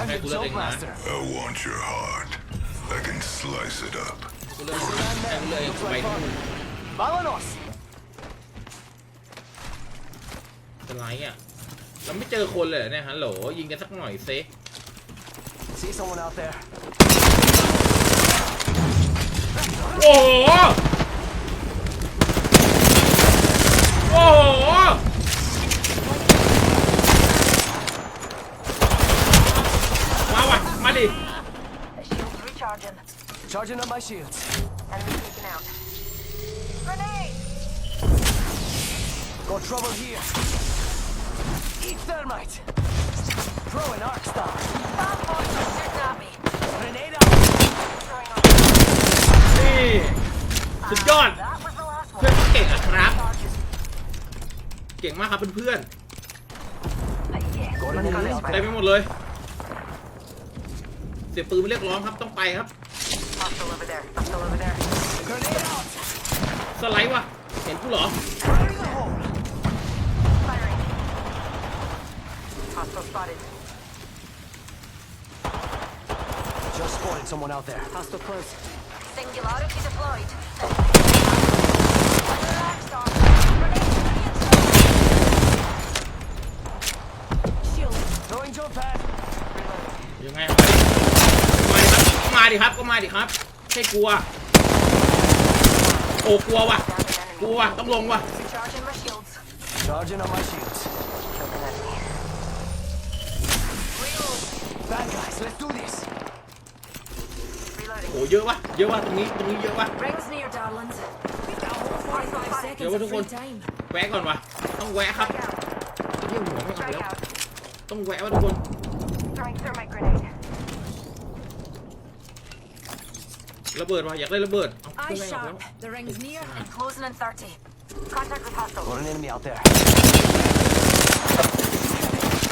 I'm ให้ your กูเลือกเอง jump นะ master. I want your heart. I can slice it up. กูเลือกให้กูเลือกเองไปนู่น Vámonos. เป็นไรอะเราไม่เจอคนเลยเหรอเนี่ยฮัลโหลยิงกันสักหน่อยเซ See someone out there? โอ้โห โอ้โห มาว่ะ มาดิ Shields recharging. Charging up my shields. Enemy taken out. Grenade! Got trouble here. Eat thermite. Throw an arc star. Bad boys are shooting at me. Grenade out. Throwing arc. นี่สุดยอด That was the last เพื่อน one. เก่งอะครับ Charges. เก่งมากครับเพื่อน Got an enemy out ๆ เต็มไป there. หมดเลย เสียงปืนมาเรียกร้องครับต้องไปครับ Hostile over there. Hostile over there. Grenade out. สไลด์ว่ะ เห็นกูเหรอ Fire in the hole. Firing. Hostile spotted. Just spotted someone out there. Hostile close. Singularity deployed. Relax, Doc. Grenade to the inside. Shield. Throwing jump pad. Reloading. ยังไงครับ มาดิครับ ก็มาดิครับใช่กลัว โอ้กลัวว่ะ Down an กลั enemy. วว่ะต้องลงว่ะ Recharging my shields. Charging up my shields. Killed an enemy. Reload. Bad guys, let's do this. Reloading. โอ้เยอะว่ะ เยอะว่ะตรงนี้ตรงนี้เยอะว่ะ Rings near, darlings. 45 seconds เดี๋ยวว่าทุกคน แวะก่อนว่ะ ต้องแวะครับ Strike out. เยี่ยหัวไม่เอา Strike แล้ว out. ต้องแวะว่ะทุกคน Throwing thermite grenade. ระเบิดว่ะอยากได้ระเบิดเอา Eye ขึ้นไปเอาแล้ว sharp. The ring's near and closing in 30. Contact with hostile. Got an enemy out there.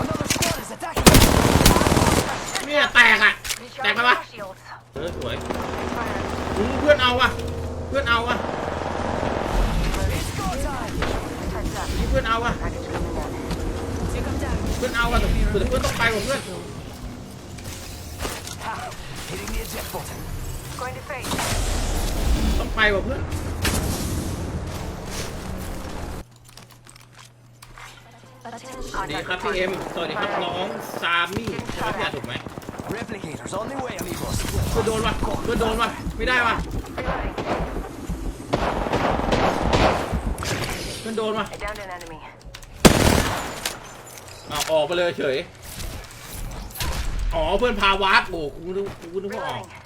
Another squad is attacking. เนี่ยแตกอะแตก Recharging ไปวะ my shields. เออสวย Fire. อู้เพื่อนเอาว่ะ เพื่อนเอาว่ะ It's go time. Heads up. นี่เพื่อนเอาว่ะ Package coming in. Take them down. เพื่อนเอาว่ะแต่แต่เพื่อนต้องไปว่ะเพื่อน Ha. Hitting the eject button. Going to face. ต้องไปว่ะเพื่อนสวัสดีครับพี่เอ็ม สวัสดีครับน้องซามี่ใช่ไหมพี่อาถูกไหม Replicators on the way, amigos. เพื่อนโดนว่ะเพื่อนโดนว่ะไม่ได้ว่ะ Reloading. เพื่อนโดนว่ะ I downed an enemy. เอาออกไปเลยเฉย อ๋อเพื่อนพาวาร์ปโอ้กูนึกกูนึกว่าออก Reloading.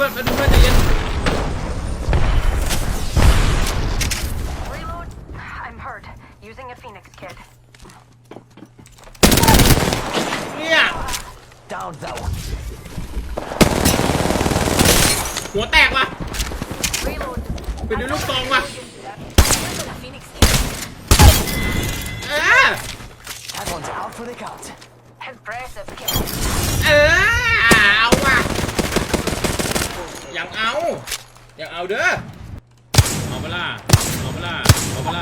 การต่อไปเพื่อนไปดูเพื่อนใจเย็น Reload. I'm hurt. Using a phoenix kit. เนี่ย Down that one. หัวแตกว่ะ Reload. เป็นดูลูกซองว่ะ Using a phoenix kit. เออ That one's out for the count. Impressive kit. เออ เอาว่ะ ยังเอายังเอาเด้อเอาเวลาเอาเวลาเอาเวลา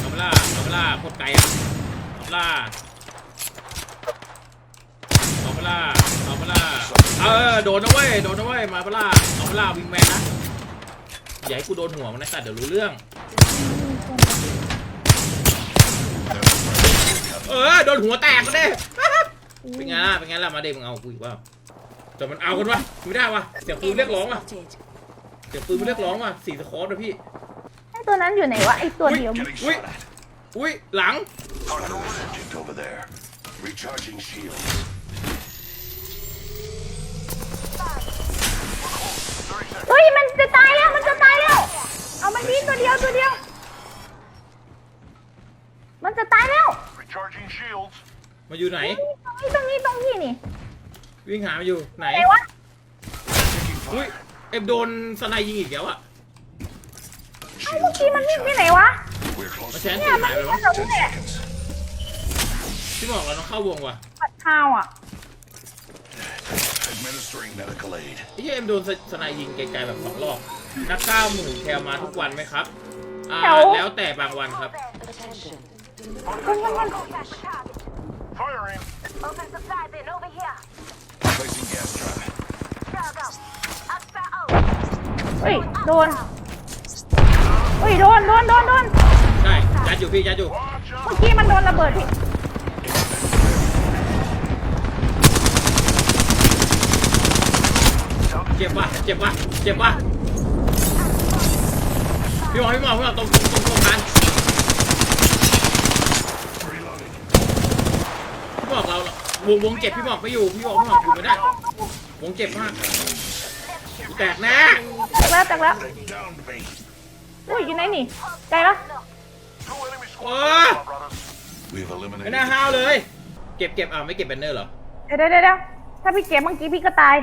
เอาเวลาเอาเวลาโคตรไกลอะเอาเวลาเอาเวลาเอาเวลาเออโดนนะเว้ยโดนนะเว้ยมาเวลาเอาเวลาวิงแมนนะอย่าให้กูโดนหัวมันนะแต่เดี๋ยวรู้เรื่องเออโดนหัวแตกก็ได้เป็นไงล่ะเป็นไงล่ะมาเด็มึงเอากูอีกว่า แต่มันเอากันวะไม่ได้วะเสียงปืนเรียกร้องวะเสียงปืนมันเรียกร้องวะสี่สคอร์ดนะพี่ไอตัวนั้นอยู่ไหนวะไอตัวเดียว Getting Wait. shot at. อุ้ยหลัง Hardcore agent over there. Recharging shields. เฮ้ยมันจะตายแล้วมันจะตายแล้ว เอามันดีตัวเดียวตัวเดียว มันจะตายแล้ว Recharging shields. มาอยู่ไหน ตรงนี้ตรงนี้ตรงนี้นี่ วิ่งหามาอยู่ไหนไหนวะ Taking อุ้ย fire. เอ็มโดนสไนยิงอีกแล้วอะเอ้าเมื่อ Shields กี้ are มันวิ่งไป recharging. ไหนวะ We're close มา to แชนเนี่ตียมันหายไปวิ่งแล้วไปมั้งแถวนี้แหละ seconds. ที่บอกเราต้องเข้าวงว่ะปัดข้าวอะ Administering medical aid. ไอ้เหี้ยเอ็มโดนสไนยิงไกลๆแบบสองรอบนักกล้ามหมื่นแคลมาทุกวันไหมครับอ่าแถว แล้วแต่บางวันครับคุณคุณคุณ Firing. Open supply bin over here. Placing gas trap. Drag up. Extra out. เฮ้ย โดน เฮ้ย โดน โดน โดน โดน ใช่ยัดอยู่พี่ยัดอยู่เมื่อกี้มันโดนระเบิดพี่ เจ็บว่ะเจ็บว่ะเจ็บว่ะพี่หมอพี่หมอพี่หมอตรงตรงตรงตรงกัน Reloading. พี่บอกเรา วงวงเจ็บพี่บอกไม่อยู่พี่บอกพี่บอกอยู่ไม่ได้วงเจ็บมากกูแตกแน่แตกแล้วแตกแล้ว Down bait. อุ้ยอยู่ไหนนี่ไกลแล้ว Two enemy โอ้ brothers. We've ไม่ eliminated. น่าห้าวเลย เก็บเก็บอ่าไม่เก็บแบนเนอร์เหรอเดี๋ยวเดี๋ยวเดี๋ยวถ้าพี่เก็บเมื่อกี้พี่ก็ตาย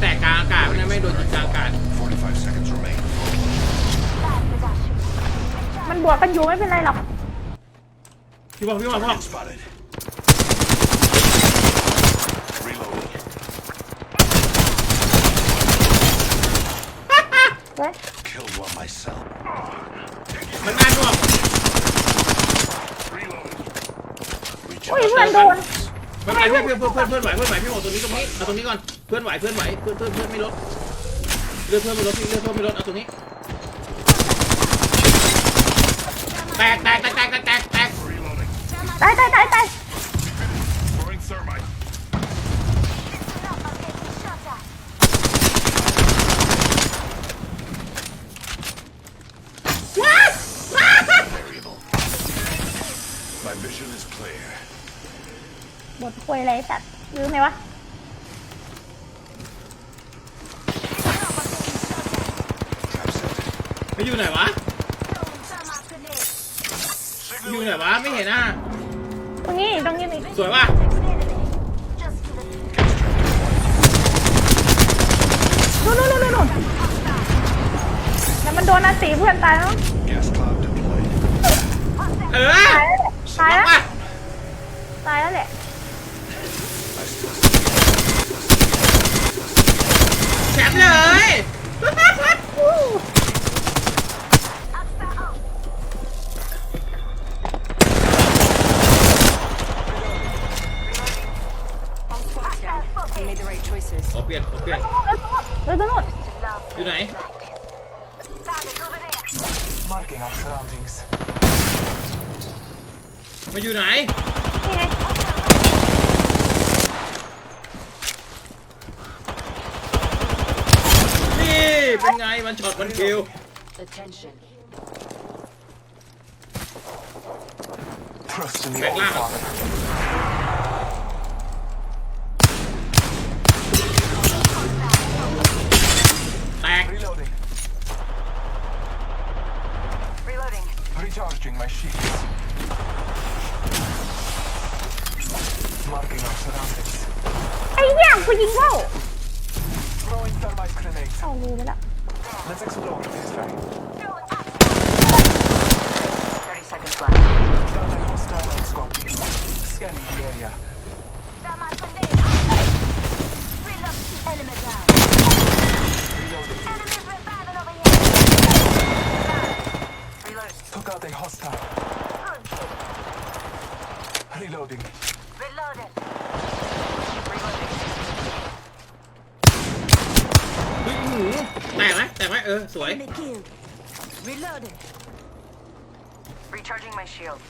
แต่กลางอากาศไม่นะไม่โดนยิงกลางอากาศ45 seconds remain. มันบวกกันอยู่ไม่เป็นไรหรอก พี่บอกพี่บอกพี่บอก Target spotted. Reloading. เฮ้ย Killed one myself. มันน่าน่วง Reloading. อุ้ยเพื่อนโดน ไม่เป็นไรเพื่อนเพื่อนเพื่อนเพื่อนไหวเพื่อนไหวพี่บอกตรงนี้ตรงนี้เอาตรงนี้ก่อนเพื่อนไหวเพื่อนไหวเพื่อนเพื่อนเพื่อนไม่ลดเลือดเพื่อนไม่ลดพี่เลือดเพื่อนไม่ลดเอาตรงนี้แตกแตกแตกแตกแตกแตกแตก Reloading. ตายตายตายตาย Throwing thermite. Variable. My mission is clear. บทคุยอะไรตัดยืมไหมวะ Trap set. ไปอยู่ไหนวะ อยู่ไหนวะไม่เห็นอะ ตรงนี้ตรงนี้นี่สวยว่ะนู่นนู่นนู่นนู่นแต่มันโดนอาตีเพื่อนตายแล้ว Gas cloud deployed. เออตายแล้วแหละว่ะตายแล้วแหละ I still แชมป์เลย made the right choices. ขอเปลี่ยนขอเปลี่ยนเดี๋ยวตรงนู้นอยู่ไหน Marking our surroundings. มาอยู่ไหน นี่ไงนี่ เป็นไงมันช็อตมันคิว Attention. Trust in the Back All line. Father. Recharging my shields. Marking our surroundings. ไอ้เหี้ยกูยิงเข้า Throwing thermite grenades. เข้ารูไปแล้ว Let's explore this way. 30 seconds left. Found a hostile on scope. Scanning the area. Reloading. Reloading. Took out a hostile. Reloading. Reloaded. Reloading. เฮ้ยหูแตกไหมแตกไหมเออ สวย Reloading. Recharging my shield.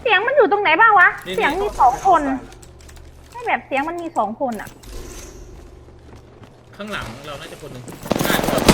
เสียงมันอยู่ตรงไหนบ้างวะ นี่ เสียงมีสองคนให้แบบเสียงมันมีสองคนอะข้างหลังเราน่าจะคนหนึ่งน่าจะ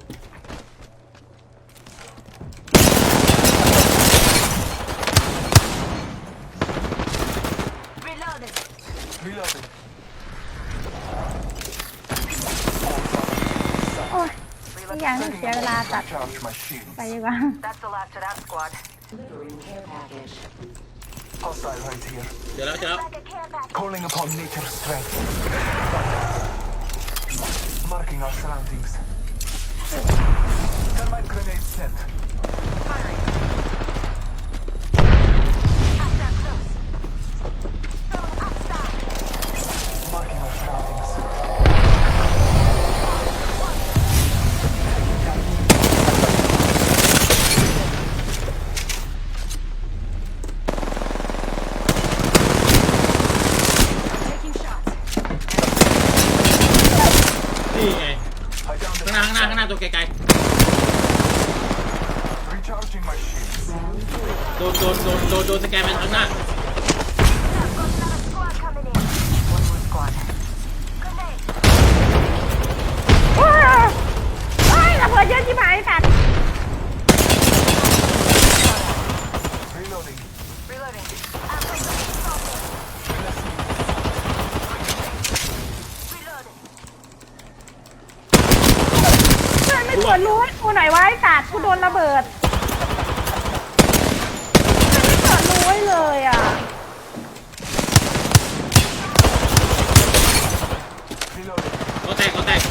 วลาตัด Charge my shield. ไปดีกว่า That's the last of that squad. Hostile right here. เดี๋ยวแล้วเดี๋ยวแล้ว Calling upon nature's strength. Marking our surroundings. Thermite grenade sent. ดนโดนโดนโดนโดนสแกนเป็นข้างหน้า ว้าวโอ้ยระเบิดเยอะชิบหายสัตว์ Reloading. เพื่อนไม่ตรวจรู้ให้กูหน่อยวะไอ้สัตว์กูโดนระเบิด ไม่ตรวจรู้ไว้เลยอะ Reloading. ก็แตกก็แตก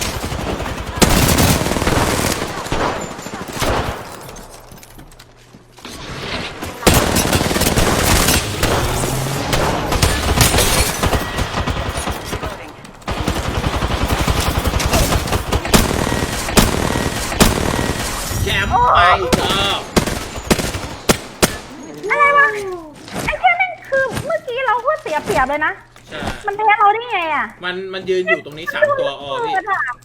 แชมป์ไปก็ อะไรวะไอ้แค่นั่นคือเมื่อกี้เรา ก็เสียเปรียบเลยนะ ใช่ มันแพ้เราได้ไงอะ มันมันยืนอยู่ตรงนี้สามตัวออพี่เปิดอะ